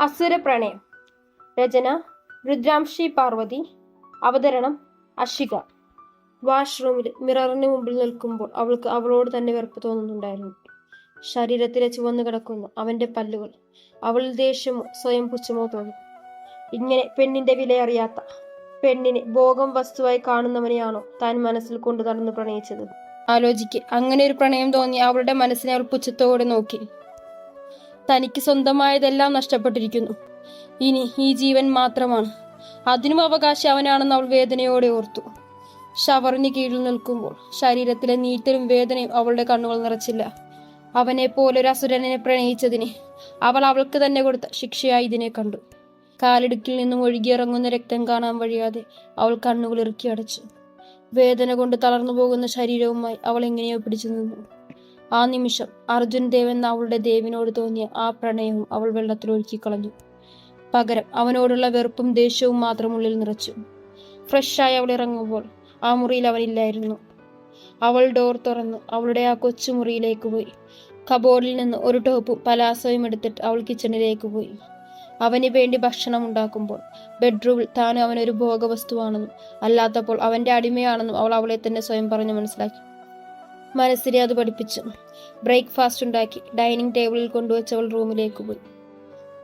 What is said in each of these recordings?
അസുര പ്രണയം രചന രുദ്രാംശി പാർവതി. അവതരണം അഷിക വാഷ്റൂമിൽ മിററിന് മുമ്പിൽ നിൽക്കുമ്പോൾ അവൾക്ക് അവളോട് തന്നെ വെറുപ്പ് തോന്നുന്നുണ്ടായിരുന്നു. ശരീരത്തിലെ ചുവന്നു കിടക്കുന്ന അവന്റെ പല്ലുകൾ. അവൾ ദേഷ്യമോ സ്വയം പുച്ഛമോ തോന്നി. ഇങ്ങനെ പെണ്ണിന്റെ വിലയറിയാത്ത പെണ്ണിനെ ഭോഗം വസ്തുവായി കാണുന്നവനെയാണോ താൻ മനസ്സിൽ കൊണ്ടു നടന്ന് പ്രണയിച്ചത്? ആലോചിക്ക്. അങ്ങനെ ഒരു പ്രണയം തോന്നി അവളുടെ മനസ്സിനെ അവൾ പുച്ഛത്തോടെ നോക്കി. തനിക്ക് സ്വന്തമായതെല്ലാം നഷ്ടപ്പെട്ടിരിക്കുന്നു. ഇനി ഈ ജീവൻ മാത്രമാണ്. അതിനും അവകാശം അവനാണെന്ന് അവൾ വേദനയോടെ ഓർത്തു. ഷവറിന് കീഴിൽ നിൽക്കുമ്പോൾ ശരീരത്തിലെ നീറ്റലും വേദനയും അവളുടെ കണ്ണുകൾ നിറച്ചില്ല. അവനെ ഒരു അസുരനെ പ്രണയിച്ചതിന് അവൾ അവൾക്ക് തന്നെ കൊടുത്ത ശിക്ഷയായി ഇതിനെ കണ്ടു. കാലിടുക്കിൽ നിന്നും ഒഴുകിയിറങ്ങുന്ന രക്തം കാണാൻ വഴിയാതെ അവൾ കണ്ണുകൾ ഇറുക്കി അടച്ചു. വേദന കൊണ്ട് തളർന്നു പോകുന്ന ശരീരവുമായി അവൾ എങ്ങനെയോ പിടിച്ചു നിന്നു. ആ നിമിഷം അർജുൻ ദേവ് എന്ന അവളുടെ ദേവിനോട് തോന്നിയ ആ പ്രണയവും അവൾ വെള്ളത്തിൽ ഒഴുക്കി കളഞ്ഞു പകരം അവനോടുള്ള വെറുപ്പും ദേഷ്യവും മാത്രം ഉള്ളിൽ നിറച്ചു. ഫ്രഷായി അവൾ ഇറങ്ങുമ്പോൾ ആ മുറിയിൽ അവനില്ലായിരുന്നു. അവൾ ഡോർ തുറന്ന് അവളുടെ ആ കൊച്ചു മുറിയിലേക്ക് പോയി. കബോർഡിൽ നിന്ന് ഒരു ടോപ്പും പലാസവും എടുത്തിട്ട് അവൾ കിച്ചണിലേക്ക് പോയി. അവന് വേണ്ടി ഭക്ഷണം ഉണ്ടാക്കുമ്പോൾ ബെഡ്റൂമിൽ താനും അവനൊരു ഭോഗവസ്തുവാണെന്നും അല്ലാത്തപ്പോൾ അവന്റെ അടിമയാണെന്നും അവൾ അവളെ തന്നെ സ്വയം പറഞ്ഞു മനസ്സിലാക്കി. മനസ്സിനെ അത് പഠിപ്പിച്ചു. ബ്രേക്ക്ഫാസ്റ്റ് ഉണ്ടാക്കി ഡൈനിങ് ടേബിളിൽ കൊണ്ടുവച്ച് അവൾ റൂമിലേക്ക് പോയി.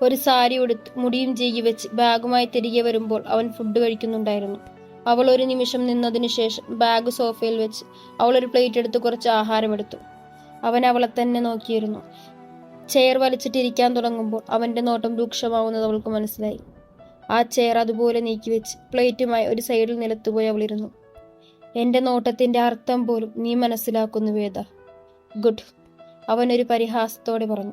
ഒരു സാരി ഉടുത്ത് മുടിയും ചെയ്യി വെച്ച് ബാഗുമായി തിരികെ വരുമ്പോൾ അവൻ ഫുഡ് കഴിക്കുന്നുണ്ടായിരുന്നു. അവൾ ഒരു നിമിഷം നിന്നതിനു ശേഷം ബാഗ് സോഫയിൽ വെച്ച് അവൾ ഒരു പ്ലേറ്റ് എടുത്ത് കുറച്ച് ആഹാരം എടുത്തു. അവൻ അവളെ തന്നെ നോക്കിയിരുന്നു. ചെയർ വലിച്ചിട്ടിരിക്കാൻ തുടങ്ങുമ്പോൾ അവന്റെ നോട്ടം രൂക്ഷമാവുന്നത് അവൾക്ക് മനസ്സിലായി. ആ ചെയർ അതുപോലെ നീക്കി വെച്ച് പ്ലേറ്റുമായി ഒരു സൈഡിൽ നിലത്തുപോയി അവളിരുന്നു എന്റെ നോട്ടത്തിന്റെ അർത്ഥം പോലും നീ മനസ്സിലാക്കുന്നു വേദ. ഗുഡ്. അവനൊരു പരിഹാസത്തോടെ പറഞ്ഞു.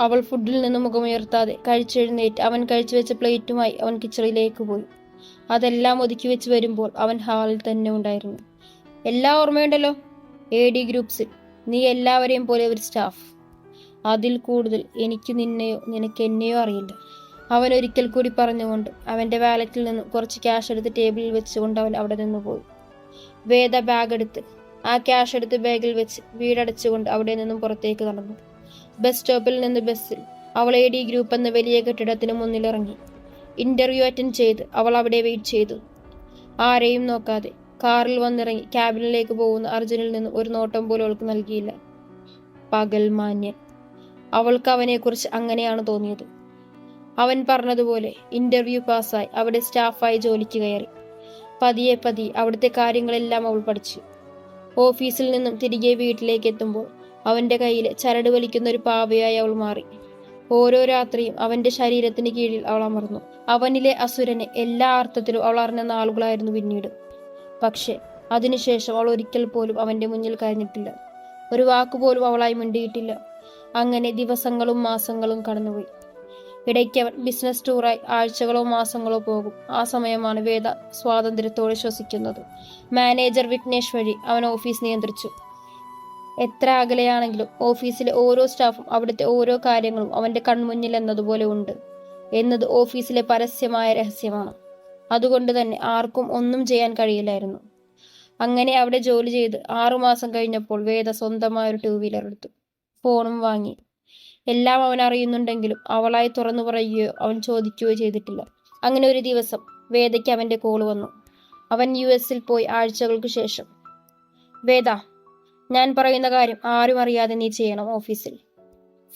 അവൾ ഫുഡിൽ നിന്ന് മുഖമുയർത്താതെ കഴിച്ചെഴുന്നേറ്റ് അവൻ കഴിച്ചു വെച്ച പ്ലേറ്റുമായി അവൻ കിച്ചണിലേക്ക് പോയി. അതെല്ലാം ഒതുക്കി വെച്ച് വരുമ്പോൾ അവൻ ഹാളിൽ തന്നെ ഉണ്ടായിരുന്നു. എല്ലാ ഓർമ്മയുണ്ടല്ലോ? എ ഡി ഗ്രൂപ്പ്സിൽ നീ എല്ലാവരെയും പോലെ ഒരു സ്റ്റാഫ്. അതിൽ കൂടുതൽ എനിക്ക് നിന്നെയോ നിനക്ക് എന്നെയോ അറിയില്ല. അവൻ ഒരിക്കൽ കൂടി പറഞ്ഞുകൊണ്ട് അവന്റെ വാലറ്റിൽ നിന്ന് കുറച്ച് ക്യാഷ് എടുത്ത് ടേബിളിൽ വെച്ചുകൊണ്ട് അവൻ അവിടെ നിന്ന് പോയി. വേദ ബാഗ് എടുത്ത് ആ ക്യാഷ് എടുത്ത് ബാഗിൽ വെച്ച് വീടടച്ചുകൊണ്ട് അവിടെ നിന്നും പുറത്തേക്ക് നടന്നു. ബസ് സ്റ്റോപ്പിൽ നിന്ന് ബസ്സിൽ അവൾ എ ഡി ഗ്രൂപ്പ് എന്ന വലിയ കെട്ടിടത്തിന് മുന്നിലിറങ്ങി ഇന്റർവ്യൂ അറ്റൻഡ് ചെയ്ത് അവൾ അവിടെ വെയിറ്റ് ചെയ്തു. ആരെയും നോക്കാതെ കാറിൽ വന്നിറങ്ങി ക്യാബിനിലേക്ക് പോകുന്ന അർജുനിൽ നിന്ന് ഒരു നോട്ടം പോലും അവൾക്ക് നൽകിയില്ല. പകൽ മാന്യൻ. അവൾക്ക് അവനെക്കുറിച്ച് അങ്ങനെയാണ് തോന്നിയത്. അവൻ പറഞ്ഞതുപോലെ ഇന്റർവ്യൂ പാസ്സായി അവിടെ സ്റ്റാഫായി ജോലിക്ക് കയറി. പതിയെ പതി അവിടുത്തെ കാര്യങ്ങളെല്ലാം അവൾ പഠിച്ചു. ഓഫീസിൽ നിന്നും തിരികെ വീട്ടിലേക്ക് എത്തുമ്പോൾ അവന്റെ കയ്യിൽ ചരട് വലിക്കുന്ന ഒരു പാവയായി അവൾ മാറി. ഓരോ രാത്രിയും അവന്റെ ശരീരത്തിന് കീഴിൽ അവൾ അമർന്നു. അവനിലെ അസുരനെ എല്ലാ അർത്ഥത്തിലും അവൾ അറിഞ്ഞ നാളുകളായിരുന്നു പിന്നീട്. പക്ഷേ അതിനുശേഷം അവൾ ഒരിക്കൽ പോലും അവന്റെ മുന്നിൽ കരഞ്ഞിട്ടില്ല. ഒരു വാക്കുപോലും അവളായി മിണ്ടിയിട്ടില്ല. അങ്ങനെ ദിവസങ്ങളും മാസങ്ങളും കടന്നുപോയി. ഇടയ്ക്ക് അവൻ ബിസിനസ് ടൂറായി ആഴ്ചകളോ മാസങ്ങളോ പോകും. ആ സമയമാണ് വേദ സ്വാതന്ത്ര്യത്തോടെ ശ്വസിക്കുന്നത്. മാനേജർ വിഘ്നേഷ് വഴി അവൻ ഓഫീസ് നിയന്ത്രിച്ചു. എത്ര അകലെയാണെങ്കിലും ഓഫീസിലെ ഓരോ സ്റ്റാഫും അവിടുത്തെ ഓരോ കാര്യങ്ങളും അവന്റെ കൺമുന്നിൽ എന്നതുപോലെ ഉണ്ട്. എന്നത് ഓഫീസിലെ പരസ്യമായ രഹസ്യമാണ്. അതുകൊണ്ട് തന്നെ ആർക്കും ഒന്നും ചെയ്യാൻ കഴിയില്ലായിരുന്നു. അങ്ങനെ അവിടെ ജോലി ചെയ്ത് ആറുമാസം കഴിഞ്ഞപ്പോൾ വേദ സ്വന്തമായ ഒരു ടൂ വീലർ എടുത്തു ഫോണും വാങ്ങി. എല്ലാം അവൻ അറിയുന്നുണ്ടെങ്കിലും അവളായി തുറന്നു പറയുകയോ അവൻ ചോദിക്കുകയോ ചെയ്തിട്ടില്ല. അങ്ങനെ ഒരു ദിവസം വേദയ്ക്ക് അവന്റെ കോൾ വന്നു. അവൻ യു എസിൽ പോയി ആഴ്ചകൾക്ക് ശേഷം. വേദ ഞാൻ പറയുന്ന കാര്യം ആരും അറിയാതെ നീ ചെയ്യണം ഓഫീസിൽ.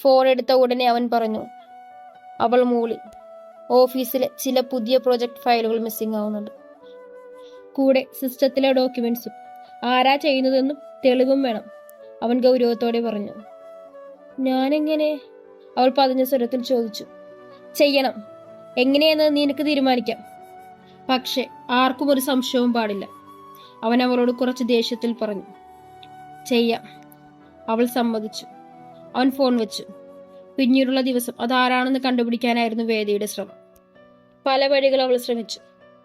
ഫോൺ എടുത്ത ഉടനെ അവൻ പറഞ്ഞു അവൾ മൂളി. ഓഫീസിലെ ചില പുതിയ പ്രൊജക്ട് ഫയലുകൾ മിസ്സിംഗ് ആവുന്നുണ്ട്. കൂടെ സിസ്റ്റത്തിലെ ഡോക്യുമെന്റ്സും ആരാ ചെയ്യുന്നതെന്നും തെളിവും വേണം അവൻ ഗൗരവത്തോടെ പറഞ്ഞു. ഞാനെങ്ങനെ? അവൾ പതിഞ്ഞ സ്വരത്തിൽ ചോദിച്ചു. ചെയ്യണം. എങ്ങനെയെന്ന് നിനക്ക് തീരുമാനിക്കാം. പക്ഷെ ആർക്കും ഒരു സംശയവും പാടില്ല. അവൻ അവളോട് കുറച്ച് ദേഷ്യത്തിൽ പറഞ്ഞു. ചെയ്യാം. അവൾ സമ്മതിച്ചു. അവൻ ഫോൺ വെച്ചു. പിന്നീടുള്ള ദിവസം അതാരാണെന്ന് കണ്ടുപിടിക്കാനായിരുന്നു വേദിയുടെ ശ്രമം. പല വഴികൾ അവൾ ശ്രമിച്ചു.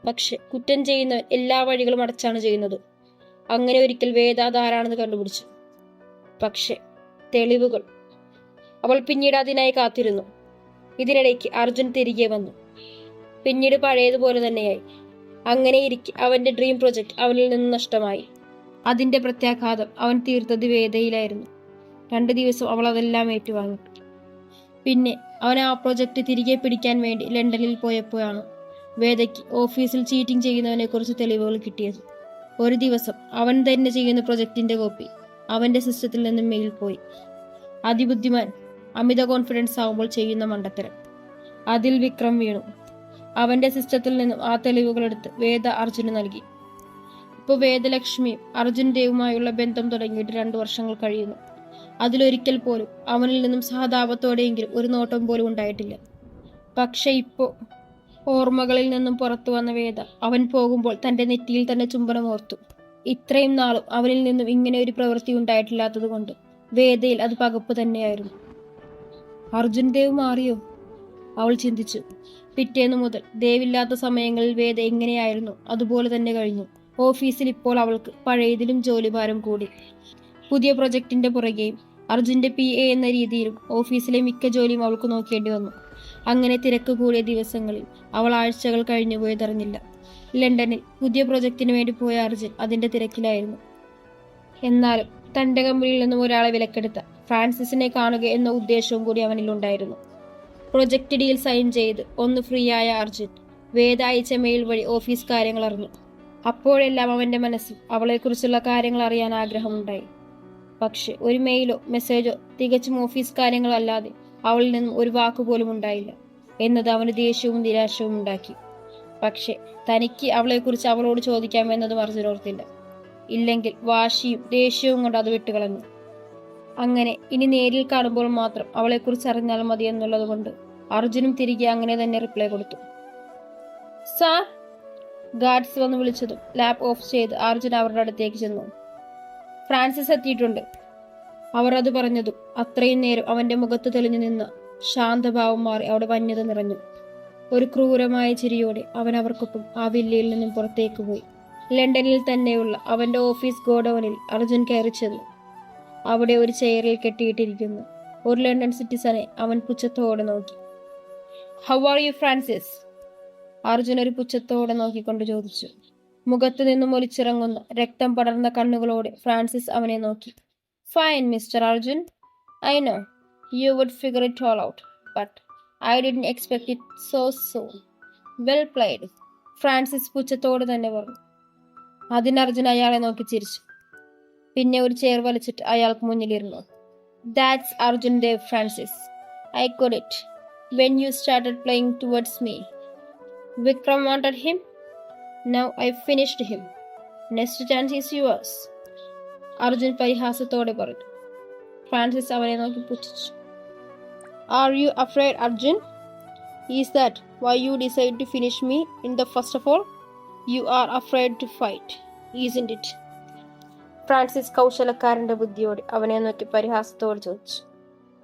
പക്ഷെ കുറ്റം ചെയ്യുന്നവൻ എല്ലാ വഴികളും അടച്ചാണ് ചെയ്യുന്നത്. അങ്ങനെ ഒരിക്കൽ വേദ അതാരാണെന്ന് കണ്ടുപിടിച്ചു. പക്ഷെ തെളിവുകൾ അവൾ പിന്നീട് അതിനായി കാത്തിരുന്നു. ഇതിനിടയ്ക്ക് അർജുൻ തിരികെ വന്നു. പിന്നീട് പഴയതുപോലെ തന്നെയായി. അങ്ങനെ ഇരിക്കെ അവന്റെ ഡ്രീം പ്രൊജക്ട് അവനിൽ നിന്ന് നഷ്ടമായി. അതിന്റെ പ്രത്യാഘാതം അവൻ തീർത്തത് വേദയിലായിരുന്നു. രണ്ടു ദിവസം അവൾ അതെല്ലാം ഏറ്റുവാങ്ങി. പിന്നെ അവൻ ആ പ്രൊജക്ട് തിരികെ പിടിക്കാൻ വേണ്ടി ലണ്ടനിൽ പോയപ്പോഴാണ് വേദയ്ക്ക് ഓഫീസിൽ ചീറ്റിംഗ് ചെയ്യുന്നവനെക്കുറിച്ച് തെളിവുകൾ കിട്ടിയത്. ഒരു ദിവസം അവൻ തന്നെ ചെയ്യുന്ന പ്രൊജക്ടിന്റെ കോപ്പി അവന്റെ സിസ്റ്റത്തിൽ നിന്നും മെയിൽ പോയി. അതിബുദ്ധിമാൻ അമിത കോൺഫിഡൻസ് ആവുമ്പോൾ ചെയ്യുന്ന മണ്ടത്തരം. അതിൽ വിക്രം വീണു. അവന്റെ സിസ്റ്റത്തിൽ നിന്നും ആ തെളിവുകളെടുത്ത് വേദ അർജുന് നൽകി. ഇപ്പോൾ വേദലക്ഷ്മിയും അർജുൻ ദേവുമായുള്ള ബന്ധം തുടങ്ങിയിട്ട് രണ്ടു വർഷങ്ങൾ കഴിയുന്നു. അതിലൊരിക്കൽ പോലും അവനിൽ നിന്നും സഹതാപത്തോടെയെങ്കിലും ഒരു നോട്ടം പോലും ഉണ്ടായിട്ടില്ല. പക്ഷെ ഇപ്പോ ഓർമ്മകളിൽ നിന്നും പുറത്തു വന്ന വേദ അവൻ പോകുമ്പോൾ തന്റെ നെറ്റിയിൽ തന്നെ ചുംബനം ഓർത്തു. ഇത്രയും നാളും അവനിൽ നിന്നും ഇങ്ങനെ ഒരു പ്രവൃത്തി ഉണ്ടായിട്ടില്ലാത്തത് കൊണ്ട് വേദയിൽ അത് പകപ്പ് തന്നെയായിരുന്നു. അർജുൻ ദേവ് മാറിയോ? അവൾ ചിന്തിച്ചു. പിറ്റേന്നു മുതൽ ദേവില്ലാത്ത സമയങ്ങളിൽ വേദ എങ്ങനെയായിരുന്നു? അതുപോലെ തന്നെ കഴിഞ്ഞു. ഓഫീസിൽ ഇപ്പോൾ അവൾക്ക് പഴയതിലും ജോലിഭാരം കൂടി. പുതിയ പ്രൊജക്ടിന്റെ പുറകെയും അർജുന്റെ പി എ എന്ന രീതിയിലും ഓഫീസിലെ മിക്ക ജോലിയും അവൾക്ക് നോക്കേണ്ടി വന്നു. അങ്ങനെ തിരക്ക് കൂടിയ ദിവസങ്ങളിൽ അവൾ ആഴ്ചകൾ കഴിഞ്ഞു പോയതറിഞ്ഞില്ല. ലണ്ടനിൽ പുതിയ പ്രൊജക്ടിന് വേണ്ടി പോയ അർജുൻ അതിന്റെ തിരക്കിലായിരുന്നു. എന്നാലും തന്റെ കമ്പനിയിൽ നിന്നും ഒരാളെ വിലക്കെടുത്ത ഫ്രാൻസിസിനെ കാണുക എന്ന ഉദ്ദേശവും കൂടി അവനിലുണ്ടായിരുന്നു. പ്രൊജക്ട് ഡീൽ സൈൻ ചെയ്ത് ഒന്ന് ഫ്രീ ആയ അർജുൻ വേദ അയച്ച മെയിൽ വഴി ഓഫീസ് കാര്യങ്ങൾ അറിഞ്ഞു. അപ്പോഴെല്ലാം അവന്റെ മനസ്സിൽ അവളെക്കുറിച്ചുള്ള കാര്യങ്ങൾ അറിയാൻ ആഗ്രഹമുണ്ടായി. പക്ഷെ ഒരു മെയിലോ മെസ്സേജോ തികച്ചും ഓഫീസ് കാര്യങ്ങളല്ലാതെ അവളിൽ നിന്നും ഒരു വാക്കുപോലും ഉണ്ടായില്ല എന്നത് അവന് ദേഷ്യവും നിരാശവും ഉണ്ടാക്കി. പക്ഷെ തനിക്ക് അവളെക്കുറിച്ച് അവളോട് ചോദിക്കാമെന്നതും അർജുൻ ഓർത്തില്ല. ഇല്ലെങ്കിൽ വാശിയും ദേഷ്യവും കൊണ്ട് അത് വിട്ടുകളഞ്ഞു. അങ്ങനെ ഇനി നേരിൽ കാണുമ്പോൾ മാത്രം അവളെക്കുറിച്ച് അറിഞ്ഞാൽ മതി എന്നുള്ളത് കൊണ്ട് അർജുനും തിരികെ അങ്ങനെ തന്നെ റിപ്ലൈ കൊടുത്തു. സാർ ഗാർഡ്സ് വന്ന് വിളിച്ചതും ലാപ്പ് ഓഫ് ചെയ്ത് അർജുൻ അവരുടെ അടുത്തേക്ക് ചെന്നു. ഫ്രാൻസിസ് എത്തിയിട്ടുണ്ട്. അവർ അത് പറഞ്ഞതും അത്രയും നേരം അവന്റെ മുഖത്ത് തെളിഞ്ഞു നിന്ന് ശാന്തഭാവം മാറി അവിടെ വന്യത നിറഞ്ഞു. ഒരു ക്രൂരമായ ചിരിയോടെ അവൻ അവർക്കൊപ്പം ആ വില്ലയിൽ നിന്നും പുറത്തേക്ക് പോയി. ലണ്ടനിൽ തന്നെയുള്ള അവന്റെ ഓഫീസ് ഗോഡൌണിൽ അർജുൻ കയറി ചെന്നു. അവിടെ ഒരു ചെയറിൽ കെട്ടിയിട്ടിരിക്കുന്നു. ഒരു ലണ്ടൻ സിറ്റിസനെ അവൻ പുച്ഛത്തോടെ നോക്കി. How are you Francis Arjun ഒരു പുച്ഛത്തോടെ നോക്കിക്കൊണ്ട് ചോദിച്ചു. മുഖത്തു നിന്നും ഒലിച്ചിറങ്ങുന്ന രക്തം പടർന്ന കണ്ണുകളോടെ ഫ്രാൻസിസ് അവനെ നോക്കി. Fine mister Arjun I know you would figure it all out but I didn't expect it so soon well played Francis പുച്ഛത്തോട് തന്നെ പറഞ്ഞു. അതിന് അർജുൻ അയാളെ നോക്കി ചിരിച്ചു. പിന്നെ ഒരു ചെയർ വലിച്ചിട്ട് അയാൾക്ക് മുന്നിലിരുന്നു. That's Arjun Dev Francis I could it when you started playing towards me Vikram wanted him now I finished him next chance is yours Arjun പരിഹാസത്തോടെ പറഞ്ഞു. ഫ്രാൻസിസ് അവനെ നോക്കി പുച്ഛിച്ചു. Are you afraid Arjun is that why you decide to finish me in the first of all you are afraid to fight isn't it Francis കൗശലക്കാരന്റെ ബുദ്ധിയോടെ അവനെ നോക്കി പരിഹാസത്തോട് ചോദിച്ചു.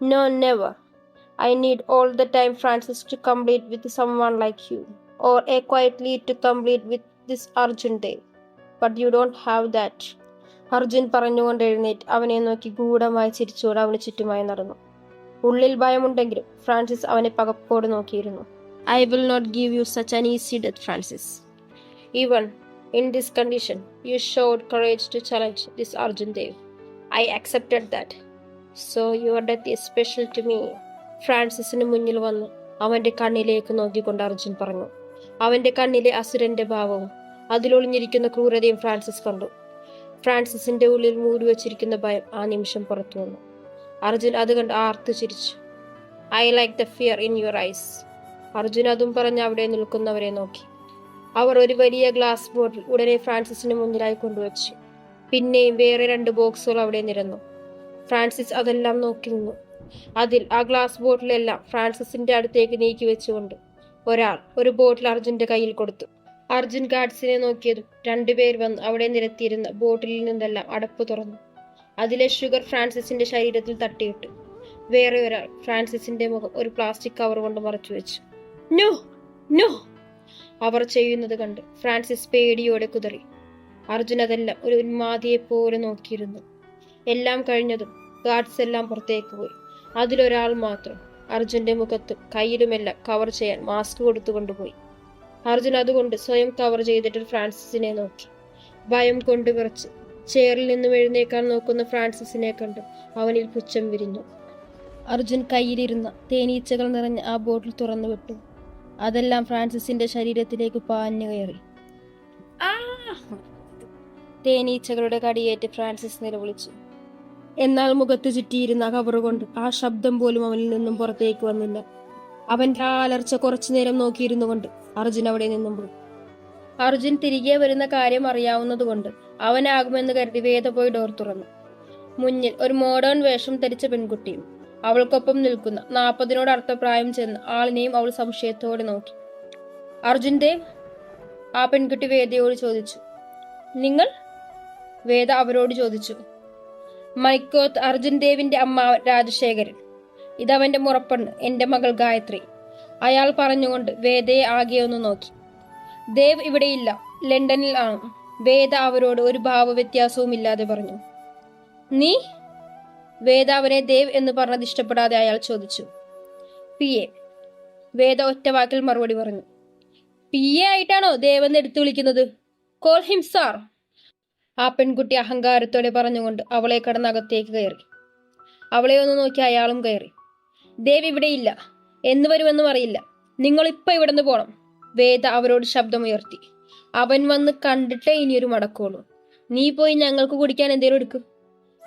No never I need all the time Francis to complete with someone like you or a quietly to complete with this Arjun Dev but you don't have that Arjun പറഞ്ഞുകൊണ്ട് എഴുന്നേറ്റ് അവനെ നോക്കി ഗൂഢമായി ചിരിച്ചുകൊണ്ട് അവന് ചുറ്റുമായി നടന്നു. ഉള്ളിൽ ഭയമുണ്ടെങ്കിലും ഫ്രാൻസിസ് അവനെ പകപ്പോട് നോക്കിയിരുന്നു. I will not give you such an easy death Francis even in this condition you showed courage to challenge this Arjun Dev I accepted that so your death is special to me ഫ്രാൻസിസിന് മുന്നിൽ വന്ന്. അവന്റെ കണ്ണിലേക്ക് നോക്കിക്കൊണ്ട് അർജുൻ പറഞ്ഞു. അവന്റെ കണ്ണിലെ അസുരന്റെ ഭാവവും അതിലൊളിഞ്ഞിരിക്കുന്ന ക്രൂരതയും Francis കണ്ടു. ഫ്രാൻസിസിന്റെ ഉള്ളിൽ മൂടി വച്ചിരിക്കുന്ന ഭയം ആ നിമിഷം പുറത്തു വന്നു. അർജുൻ അത് കണ്ട് ആർത്തു ചിരിച്ചു. I like the fear in your eyes Arjun അതും പറഞ്ഞ് അവിടെ നിൽക്കുന്നവരെ നോക്കി. അവർ ഒരു വലിയ ഗ്ലാസ് ബോട്ടിൽ ഉടനെ ഫ്രാൻസിസിന് മുന്നിലായി കൊണ്ടുവച്ചു. പിന്നെയും വേറെ രണ്ട് ബോക്സുകൾ അവിടെ നിരന്നു. ഫ്രാൻസിസ് അതെല്ലാം നോക്കി നിന്നു. അതിൽ ആ ഗ്ലാസ് ബോട്ടിലെല്ലാം ഫ്രാൻസിസിന്റെ അടുത്തേക്ക് നീക്കി വെച്ചുകൊണ്ട് ഒരാൾ ഒരു ബോട്ടിൽ അർജുന്റെ കയ്യിൽ കൊടുത്തു. അർജുൻ ഗാഡ്സിനെ നോക്കിയതും രണ്ടുപേർ വന്ന് അവിടെ നിരത്തിയിരുന്ന ബോട്ടിലിൽ നിന്നെല്ലാം അടപ്പ് തുറന്നു. അതിലെ ഷുഗർ ഫ്രാൻസിസിന്റെ ശരീരത്തിൽ തട്ടിയിട്ടു. വേറെ ഒരാൾ ഫ്രാൻസിസിന്റെ മുഖം ഒരു പ്ലാസ്റ്റിക് കവർ കൊണ്ട് മറച്ചു വെച്ചു. നോ നോ അവർ ചെയ്യുന്നത് കണ്ട് ഫ്രാൻസിസ് പേടിയോടെ കുതറി. അർജുൻ അതെല്ലാം ഒരു ഉന്മാതിയെ പോലെ നോക്കിയിരുന്നു. എല്ലാം കഴിഞ്ഞതും ഗാർഡ്സ് എല്ലാം പുറത്തേക്ക് പോയി. അതിലൊരാൾ മാത്രം അർജുന്റെ മുഖത്തും കയ്യിലുമെല്ലാം കവർ ചെയ്യാൻ മാസ്ക് കൊടുത്തു കൊണ്ടുപോയി. അർജുൻ അതുകൊണ്ട് സ്വയം കവർ ചെയ്തിട്ട് ഫ്രാൻസിസിനെ നോക്കി. ഭയം കൊണ്ട് വിറച്ച് ചെയറിൽ നിന്നും എഴുന്നേക്കാൻ നോക്കുന്ന ഫ്രാൻസിസിനെ കണ്ട് അവനിൽ പുച്ഛം വിരിഞ്ഞു. അർജുൻ കയ്യിലിരുന്ന തേനീച്ചകൾ നിറഞ്ഞ ആ ബോട്ടിൽ തുറന്നു വിട്ടു. അതെല്ലാം ഫ്രാൻസിസിന്റെ ശരീരത്തിലേക്ക് പാഞ്ഞു കയറി. ആ! തേനീച്ചകളുടെ കടിയേറ്റ് ഫ്രാൻസിസ് നിലവിളിച്ചു. എന്നാൽ മുഖത്ത് ചുറ്റിയിരുന്ന കവറ് കൊണ്ട് ആ ശബ്ദം പോലും അവനിൽ നിന്നും പുറത്തേക്ക് വന്നില്ല. അവന്റെ ആലർച്ച അലർച്ച കുറച്ചു നേരം നോക്കിയിരുന്നു കൊണ്ട് അർജുൻ അവിടെ നിന്നും പോയി അർജുൻ തിരികെ വരുന്ന കാര്യം അറിയാവുന്നതുകൊണ്ട് അവനാകുമെന്ന് കരുതി വേദ പോയി ഡോർ തുറന്നു. മുന്നിൽ ഒരു മോഡേൺ വേഷം ധരിച്ച പെൺകുട്ടിയും അവൾക്കൊപ്പം നിൽക്കുന്ന. നാൽപ്പതിനോട് അർത്ഥപ്രായം ചെന്ന് ആളിനെയും അവൾ സംശയത്തോടെ നോക്കി. അർജുൻ ദേവ് ആ പെൺകുട്ടി വേദയോട് ചോദിച്ചു. നിങ്ങൾ? വേദ അവരോട് ചോദിച്ചു. മൈക്കോത്ത് അർജുൻ ദേവിന്റെ അമ്മാവൻ രാജശേഖരൻ. ഇതവന്റെ മുറപ്പെണ്ണ് എന്റെ മകൾ ഗായത്രി. അയാൾ പറഞ്ഞുകൊണ്ട് വേദയെ ആകെ ഒന്ന് നോക്കി. ദേവ് ഇവിടെയില്ല ലണ്ടനിൽ ആണ്. വേദ അവരോട് ഒരു ഭാവവ്യത്യാസവും ഇല്ലാതെ പറഞ്ഞു. നീ? വേദ അവനെ ദേവ് എന്ന് പറഞ്ഞത് ഇഷ്ടപ്പെടാതെ അയാൾ ചോദിച്ചു. P A. വേദ ഒറ്റ വാക്കിൽ മറുപടി പറഞ്ഞു. പി എ ആയിട്ടാണോ ദേവെന്ന് എടുത്തു വിളിക്കുന്നത്? Call him sir. ആ പെൺകുട്ടി അഹങ്കാരത്തോടെ പറഞ്ഞുകൊണ്ട് അവളെ കടന്നകത്തേക്ക് കയറി. അവളെ ഒന്ന് നോക്കി അയാളും കയറി. ദേവ് ഇവിടെയില്ല എന്ന് വരുമെന്നും അറിയില്ല. നിങ്ങൾ ഇപ്പൊ നിന്ന് പോണം. വേദ അവരോട് ശബ്ദമുയർത്തി. അവൻ വന്ന് കണ്ടിട്ടേ ഇനിയൊരു മടക്കോളൂ. നീ പോയി ഞങ്ങൾക്ക് കുടിക്കാൻ എന്തേലും എടുക്കും.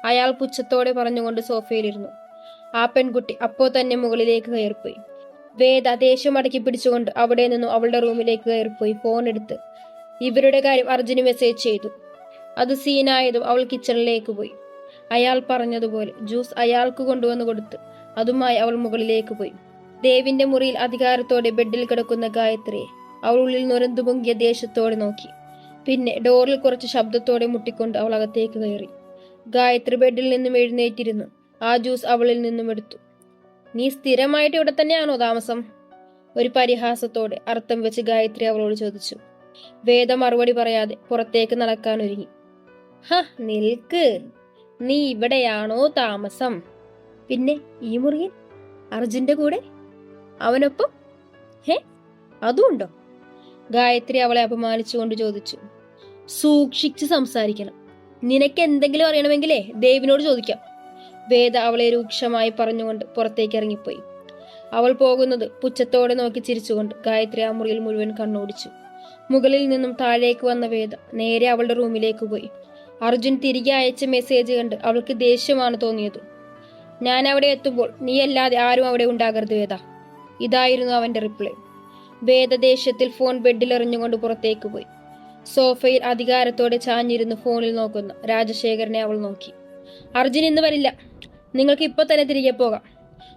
അയാൾ പുച്ഛത്തോടെ പറഞ്ഞുകൊണ്ട് സോഫയിലിരുന്നു. ആ പെൺകുട്ടി അപ്പോ തന്നെ മുകളിലേക്ക് കയറിപ്പോയി. വേദ ദേഷ്യം അടക്കി പിടിച്ചുകൊണ്ട് അവിടെ നിന്നും അവളുടെ റൂമിലേക്ക് കയറിപ്പോയി ഫോൺ എടുത്ത്. ഇവരുടെ കാര്യം അർജുന് മെസ്സേജ് ചെയ്തു. അത് സീനായതും അവൾ കിച്ചണിലേക്ക് പോയി. അയാൾ പറഞ്ഞതുപോലെ ജ്യൂസ് അയാൾക്ക് കൊണ്ടുവന്ന് കൊടുത്ത് അതുമായി അവൾ മുകളിലേക്ക് പോയി. ദേവിന്റെ മുറിയിൽ അധികാരത്തോടെ ബെഡിൽ കിടക്കുന്ന ഗായത്രിയെ അവൾ ഉള്ളിൽ നുരന്തു ദേഷ്യത്തോടെ നോക്കി. പിന്നെ ഡോറിൽ കുറച്ച് ശബ്ദത്തോടെ മുട്ടിക്കൊണ്ട് അവൾ അകത്തേക്ക് കയറി. ഗായത്രി ബെഡിൽ നിന്നും എഴുന്നേറ്റിരുന്നു. ആ ജ്യൂസ് അവളിൽ നിന്നും എടുത്തു. നീ സ്ഥിരമായിട്ട് ഇവിടെ തന്നെയാണോ താമസം? ഒരു പരിഹാസത്തോടെ അർത്ഥം വെച്ച് ഗായത്രി അവളോട് ചോദിച്ചു. വേദ മറുപടി പറയാതെ പുറത്തേക്ക് നടക്കാൻ ഒരുങ്ങി. ഹ നിൽക്ക്. നീ ഇവിടെയാണോ താമസം? പിന്നെ ഈ മുറിയൻ അർജുന്റെ കൂടെ? അവനൊപ്പം? ഹേ അതുണ്ടോ ഗായത്രി അവളെ അപമാനിച്ചുകൊണ്ട് ചോദിച്ചു. സൂക്ഷിച്ച് സംസാരിക്കണം. നിനക്ക് എന്തെങ്കിലും അറിയണമെങ്കിലേ ദേവിനോട് ചോദിക്കാം. വേദ അവളെ രൂക്ഷമായി പറഞ്ഞുകൊണ്ട് പുറത്തേക്ക് ഇറങ്ങിപ്പോയി. അവൾ പോകുന്നത് പുച്ഛത്തോടെ നോക്കി ചിരിച്ചുകൊണ്ട് ഗായത്രി ആ മുറിയിൽ മുഴുവൻ കണ്ണോടിച്ചു. മുകളിൽ നിന്നും താഴേക്ക് വന്ന വേദ നേരെ അവളുടെ റൂമിലേക്ക് പോയി. അർജുൻ തിരികെ അയച്ച മെസ്സേജ് കണ്ട് അവൾക്ക് ദേഷ്യമാണ് തോന്നിയത്. ഞാൻ അവിടെ എത്തുമ്പോൾ നീ അല്ലാതെ ആരും അവിടെ ഉണ്ടാകരുത് വേദ. ഇതായിരുന്നു അവന്റെ റിപ്ലൈ. വേദ ദേഷ്യത്തിൽ ഫോൺ ബെഡിൽ എറിഞ്ഞുകൊണ്ട് പുറത്തേക്ക് പോയി. സോഫയിൽ അധികാരത്തോടെ ചാഞ്ഞിരുന്ന് ഫോണിൽ നോക്കുന്ന. രാജശേഖരനെ അവൾ നോക്കി. അർജുൻ ഇന്ന് വരില്ല. നിങ്ങൾക്ക് ഇപ്പൊ തന്നെ തിരികെ പോകാം.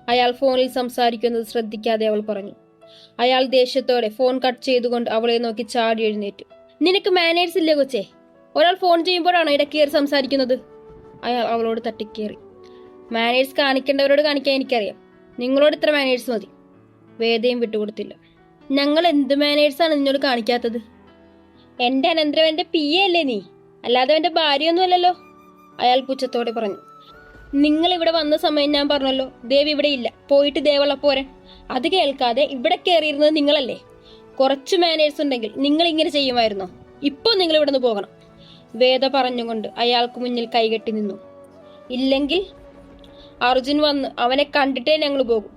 അയാൾ ഫോണിൽ സംസാരിക്കുന്നത് ശ്രദ്ധിക്കാതെ അവൾ പറഞ്ഞു. അയാൾ ദേഷ്യത്തോടെ ഫോൺ കട്ട് ചെയ്തുകൊണ്ട് അവളെ നോക്കി ചാടി എഴുന്നേറ്റു. നിനക്ക് മാനേഴ്സ് ഇല്ലേ കൊച്ചേ? ഒരാൾ ഫോൺ ചെയ്യുമ്പോഴാണോ ഇടക്കേറി സംസാരിക്കുന്നത്? അയാൾ അവളോട് തട്ടിക്കേറി. മാനേഴ്സ് കാണിക്കേണ്ടവരോട് കാണിക്കാൻ എനിക്കറിയാം. നിങ്ങളോട് ഇത്ര മാനേഴ്സ് മതി. വേദയും വിട്ടുകൊടുത്തില്ല. ഞങ്ങൾ എന്ത് മാനേഴ്സാണ് നിന്നോട് കാണിക്കാത്തത്? എന്റെ അനന്തരവന്റെ പി എ അല്ലേ നീ? അല്ലാതെ അവന്റെ ഭാര്യയൊന്നുമല്ലല്ലോ അയാൾ പുച്ഛത്തോടെ പറഞ്ഞു. നിങ്ങൾ ഇവിടെ വന്ന സമയം ഞാൻ പറഞ്ഞല്ലോ ദേവ് ഇവിടെ ഇല്ല. പോയിട്ട് ദേവള പോരെ. അത് കേൾക്കാതെ ഇവിടെ കയറിയിരുന്നത് നിങ്ങളല്ലേ? കുറച്ച് മാനേഴ്സ് ഉണ്ടെങ്കിൽ നിങ്ങൾ ഇങ്ങനെ ചെയ്യുമായിരുന്നോ? ഇപ്പോൾ നിങ്ങൾ ഇവിടെ നിന്ന് പോകണം. വേദ പറഞ്ഞുകൊണ്ട് അയാൾക്ക് മുന്നിൽ കൈകെട്ടി നിന്നു. ഇല്ലെങ്കിൽ അർജുൻ വന്ന് അവനെ കണ്ടിട്ടേ ഞങ്ങൾ പോകും.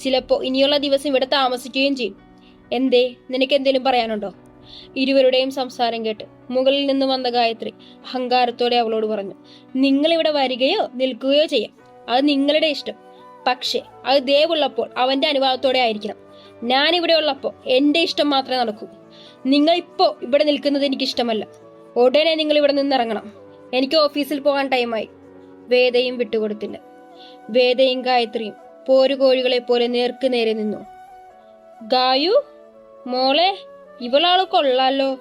ചിലപ്പോൾ ഇനിയുള്ള ദിവസം ഇവിടെ താമസിക്കുകയും ചെയ്യും. എന്തേ നിനക്ക് എന്തെങ്കിലും പറയാനുണ്ടോ? ഇരുവരുടെയും സംസാരം കേട്ട് മുകളിൽ നിന്ന് വന്ന ഗായത്രി അഹങ്കാരത്തോടെ അവളോട് പറഞ്ഞു നിങ്ങൾ ഇവിടെ വരികയോ നിൽക്കുകയോ ചെയ്യാം. അത് നിങ്ങളുടെ ഇഷ്ടം. പക്ഷേ അത് ദേവുള്ളപ്പോൾ അവന്റെ അനുവാദത്തോടെ ആയിരിക്കണം. ഞാൻ ഇവിടെ ഉള്ളപ്പോൾ എന്റെ ഇഷ്ടം മാത്രമേ നടക്കൂ. നിങ്ങൾ ഇപ്പോ ഇവിടെ നിൽക്കുന്നത് എനിക്ക് ഇഷ്ടമല്ല ഉടനെ നിങ്ങൾ ഇവിടെ നിന്നിറങ്ങണം. എനിക്ക് ഓഫീസിൽ പോകാൻ ടൈമായി. വേദയും വിട്ടുകൊടുത്തില്ല. വേദയും ഗായത്രിയും പോരുകോഴികളെ പോലെ നേർക്ക് നേരെ നിന്നു. ഗായു മോളെ ഇവളാൾ കൊള്ളാലോ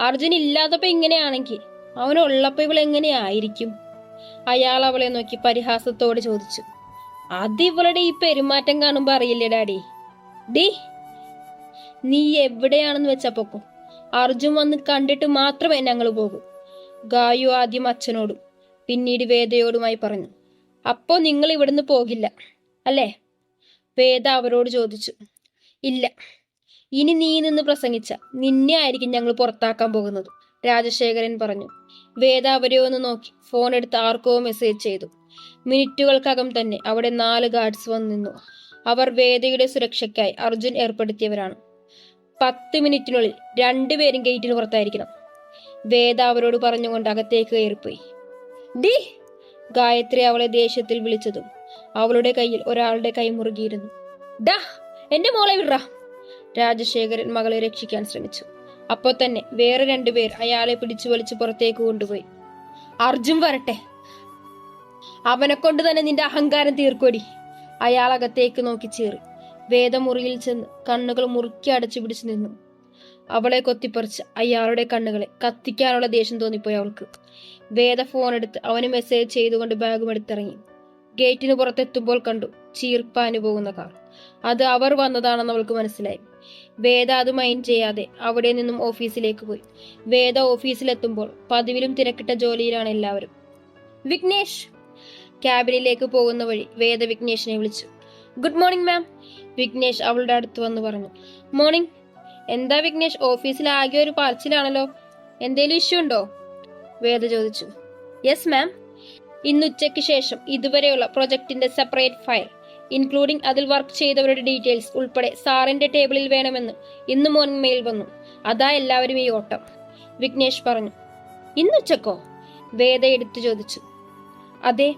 അർജുൻ ഇല്ലാത്തപ്പോ ഇങ്ങനെയാണെങ്കിൽ അവനുള്ളപ്പോ ഇവൾ എങ്ങനെയായിരിക്കും അയാൾ അവളെ നോക്കി പരിഹാസത്തോട് ചോദിച്ചു. അത് ഇവളുടെ ഈ പെരുമാറ്റം കാണുമ്പോ അറിയില്ലേ ഡാഡി? ഡി നീ എവിടെയാണെന്ന് വെച്ചാ പൊക്കും. അർജുൻ വന്ന് കണ്ടിട്ട് മാത്രമേ ഞങ്ങൾ പോകൂ. ഗായു ആദ്യം അച്ഛനോടും പിന്നീട് വേദയോടുമായി പറഞ്ഞു. അപ്പോ നിങ്ങൾ ഇവിടുന്ന് പോകില്ല അല്ലേ? വേദ അവരോട് ചോദിച്ചു. ഇല്ല ഇനി നീ നിന്ന് പ്രസംഗിച്ച നിന്നെ ആയിരിക്കും ഞങ്ങൾ പുറത്താക്കാൻ പോകുന്നത്. രാജശേഖരൻ പറഞ്ഞു വേദ അവരെയോ ഒന്ന് നോക്കി. ഫോൺ എടുത്ത് ആർക്കോ മെസ്സേജ് ചെയ്തു. മിനിറ്റുകൾക്കകം തന്നെ അവിടെ നാല് ഗാർഡ്സ് വന്നു നിന്നു. അവർ വേദയുടെ സുരക്ഷയ്ക്കായി അർജുൻ ഏർപ്പെടുത്തിയവരാണ്. പത്ത് മിനിറ്റിനുള്ളിൽ രണ്ടുപേരും ഗേറ്റിന് പുറത്തായിരിക്കണം. വേദ അവരോട് പറഞ്ഞുകൊണ്ട് അകത്തേക്ക് കയറിപ്പോയി. ഡി! ഗായത്രി അവളെ ദേഷ്യത്തിൽ വിളിച്ചതും അവളുടെ കയ്യിൽ ഒരാളുടെ കൈ മുറുകിയിരുന്നു. ഡാ എന്റെ മോളെ വിട രാജശേഖരൻ മകളെ രക്ഷിക്കാൻ ശ്രമിച്ചു. അപ്പോൾ തന്നെ വേറെ രണ്ടുപേർ അയാളെ പിടിച്ചു വലിച്ചു പുറത്തേക്ക് കൊണ്ടുപോയി. അർജുൻ വരട്ടെ. അവനെ കൊണ്ട് തന്നെ നിന്റെ അഹങ്കാരം തീർക്കൊടി അയാൾ അകത്തേക്ക് നോക്കി ചീറി. വേദമുറിയിൽ ചെന്ന് കണ്ണുകൾ മുറുക്കി അടച്ചു പിടിച്ചു നിന്നു. അവളെ കൊത്തിപ്പറിച്ച് അയാളുടെ കണ്ണുകളെ കത്തിക്കാനുള്ള ദേഷ്യം തോന്നിപ്പോയി അവൾക്ക്. വേദ ഫോൺ എടുത്ത് അവന് മെസ്സേജ് ചെയ്തുകൊണ്ട് ബാഗും എടുത്തിറങ്ങി. ഗേറ്റിന് പുറത്തെത്തുമ്പോൾ കണ്ടു ചീർപ്പാന് പോകുന്ന കാർ. അത് അവർ വന്നതാണെന്ന് അവൾക്ക് മനസ്സിലായി. വേദ അത് മൈൻഡ് ചെയ്യാതെ അവിടെ നിന്നും ഓഫീസിലേക്ക് പോയി. വേദ ഓഫീസിലെത്തുമ്പോൾ പതിവിലും തിരക്കിട്ട ജോലിയിലാണ് എല്ലാവരും. വിഘ്നേഷ് ക്യാബിനിലേക്ക് പോകുന്ന വഴി വേദ വിഘ്നേഷിനെ വിളിച്ചു. Good morning ma'am. വിഘ്നേഷ് അവളുടെ അടുത്ത് വന്ന് പറഞ്ഞു. മോർണിംഗ്. എന്താ വിഘ്നേഷ് ഓഫീസിൽ ആകെ ഒരു പാർച്ചിലാണല്ലോ എന്തേലും ഇഷ്യൂ ഉണ്ടോ? വേദ ചോദിച്ചു. യെസ് മാം ഇന്ന് ഉച്ചയ്ക്ക് ശേഷം ഇതുവരെയുള്ള പ്രൊജക്ടിന്റെ സെപ്പറേറ്റ് ഫയൽ ഇൻക്ലൂഡിംഗ് അതിൽ വർക്ക് ചെയ്തവരുടെ ഡീറ്റെയിൽസ് ഉൾപ്പെടെ സാറിന്റെ ടേബിളിൽ വേണമെന്ന് ഇന്ന് മോർണിംഗ് മെയിൽ വന്നു. അതാ എല്ലാവരും ഈ ഓട്ടം. വിഘ്നേഷ് പറഞ്ഞു ഇന്നുച്ചക്കോ വേദ എടുത്തു ചോദിച്ചു. അതെ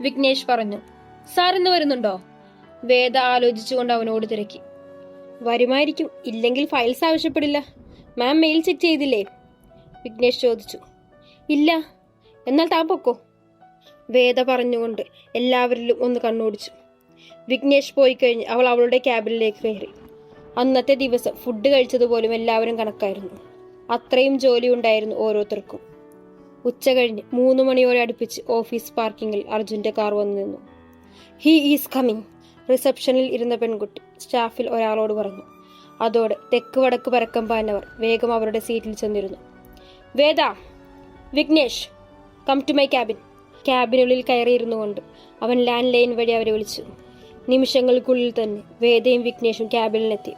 വിഘ്നേഷ് പറഞ്ഞു. സാർ ഇന്ന് വരുന്നുണ്ടോ? വേദ ആലോചിച്ചുകൊണ്ട് അവനോട് തിരക്കി. വരുമായിരിക്കും ഇല്ലെങ്കിൽ ഫയൽസ് ആവശ്യപ്പെടില്ല. മാം മെയിൽ ചെക്ക് ചെയ്തില്ലേ? വിഘ്നേഷ് ചോദിച്ചു. ഇല്ല എന്നാൽ താൻ പൊക്കോ? വേദ പറഞ്ഞുകൊണ്ട് എല്ലാവരിലും ഒന്ന് കണ്ണോടിച്ചു. വിഘ്നേഷ് പോയി കഴിഞ്ഞ് അവൾ അവളുടെ ക്യാബിനിലേക്ക് കയറി. അന്നത്തെ ദിവസം ഫുഡ് കഴിച്ചതുപോലും എല്ലാവരും കണക്കായിരുന്നു. അത്രയും ജോലി ഉണ്ടായിരുന്നു ഓരോരുത്തർക്കും. ഉച്ച കഴിഞ്ഞ് മൂന്ന് മണിയോടെ അടുപ്പിച്ച് ഓഫീസ് പാർക്കിങ്ങിൽ അർജുന്റെ കാർ വന്നു നിന്നു. ഹീ ഈസ് കമ്മിങ് റിസപ്ഷനിൽ ഇരുന്ന പെൺകുട്ടി സ്റ്റാഫിൽ ഒരാളോട് പറഞ്ഞു. അതോടെ തെക്ക് വടക്ക് പരക്കം പാഞ്ഞവർ വേഗം അവരുടെ സീറ്റിൽ ചെന്നിരുന്നു. Veda Vignesh come to my cabin ക്യാബിനുള്ളിൽ കയറിയിരുന്നു കൊണ്ട് അവൻ ലാൻഡ് ലൈൻ വഴി അവരെ വിളിച്ചു. നിമിഷങ്ങൾക്കുള്ളിൽ തന്നെ വേദയും വിഘ്നേഷും ക്യാബിനിലെത്തി.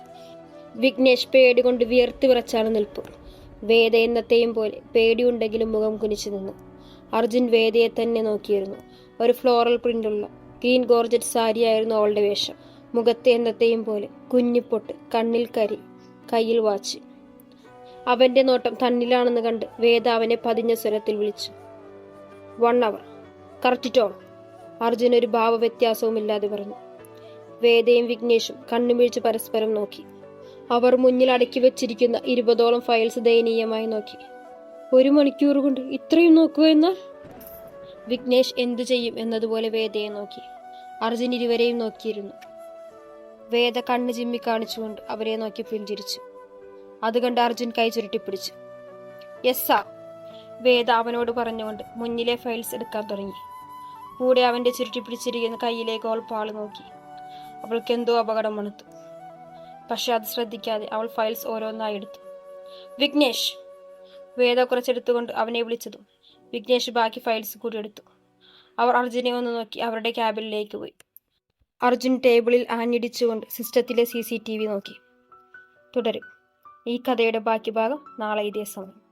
വിഘ്നേഷ് പേടി കൊണ്ട് വിയർത്ത് വിറച്ചാണ് നിൽപ്പ്. വേദ എന്നത്തെയും പോലെ പേടിയുണ്ടെങ്കിലും മുഖം കുനിച്ചു നിന്നു. അർജുൻ വേദയെ തന്നെ നോക്കിയിരുന്നു. ഒരു ഫ്ലോറൽ പ്രിന്റുള്ള ഗ്രീൻ ഗോർജറ്റ് സാരിയായിരുന്നു അവളുടെ വേഷം. മുഖത്തെ എന്നത്തെയും പോലെ കുഞ്ഞിപ്പൊട്ട് കണ്ണിൽ കരി കയ്യിൽ വാച്ച്. അവന്റെ നോട്ടം തന്നിലാണെന്ന് കണ്ട് വേദ അവനെ പതിഞ്ഞ സ്വരത്തിൽ വിളിച്ചു. One hour. കറക്റ്റ് അർജുൻ ഒരു ഭാവവ്യത്യാസവുമില്ലാതെ പറഞ്ഞു. വേദയും വിഘ്നേഷും കണ്ണുമിഴിച്ച് പരസ്പരം നോക്കി. അവർ മുന്നിൽ അടക്കി വെച്ചിരിക്കുന്ന ഇരുപതോളം ഫയൽസ് ദയനീയമായി നോക്കി. ഒരു മണിക്കൂർ കൊണ്ട് ഇത്രയും നോക്കുക എന്നാൽ? വിഘ്നേഷ് എന്തു ചെയ്യും എന്നതുപോലെ വേദയെ നോക്കി. അർജുൻ ഇരുവരെയും നോക്കിയിരുന്നു. വേദ കണ്ണ് ചിമ്മി കാണിച്ചുകൊണ്ട് അവരെ നോക്കി പുഞ്ചിരിച്ചു. അത് കണ്ട് അർജുൻ കൈ ചുരുട്ടിപ്പിടിച്ചു. യെസ് സാർ വേദ അവനോട് പറഞ്ഞുകൊണ്ട് മുന്നിലെ ഫയൽസ് എടുക്കാൻ തുടങ്ങി. കൂടെ അവന്റെ ചുരുട്ടിപ്പിടിച്ചിരിക്കുന്ന കയ്യിലേക്ക് അവൾ നോക്കി. അവൾക്ക് എന്തോ അപകടം മണത്തു പക്ഷെ അത് ശ്രദ്ധിക്കാതെ അവൾ ഫയൽസ് ഓരോന്നായി എടുത്തു. വിഘ്നേഷ്. വേദ കുറച്ചെടുത്തുകൊണ്ട് അവനെ വിളിച്ചതും വിഘ്നേഷ് ബാക്കി ഫയൽസ് കൂടി എടുത്തു. അവർ അർജുനെ ഒന്ന് നോക്കി അവരുടെ ക്യാബിനിലേക്ക് പോയി. അർജുൻ ടേബിളിൽ ആഞ്ഞിടിച്ചുകൊണ്ട് സിസ്റ്റത്തിലെ സി നോക്കി. തുടരും. ഈ കഥയുടെ ബാക്കി ഭാഗം നാളെ ഇതേ സമയം.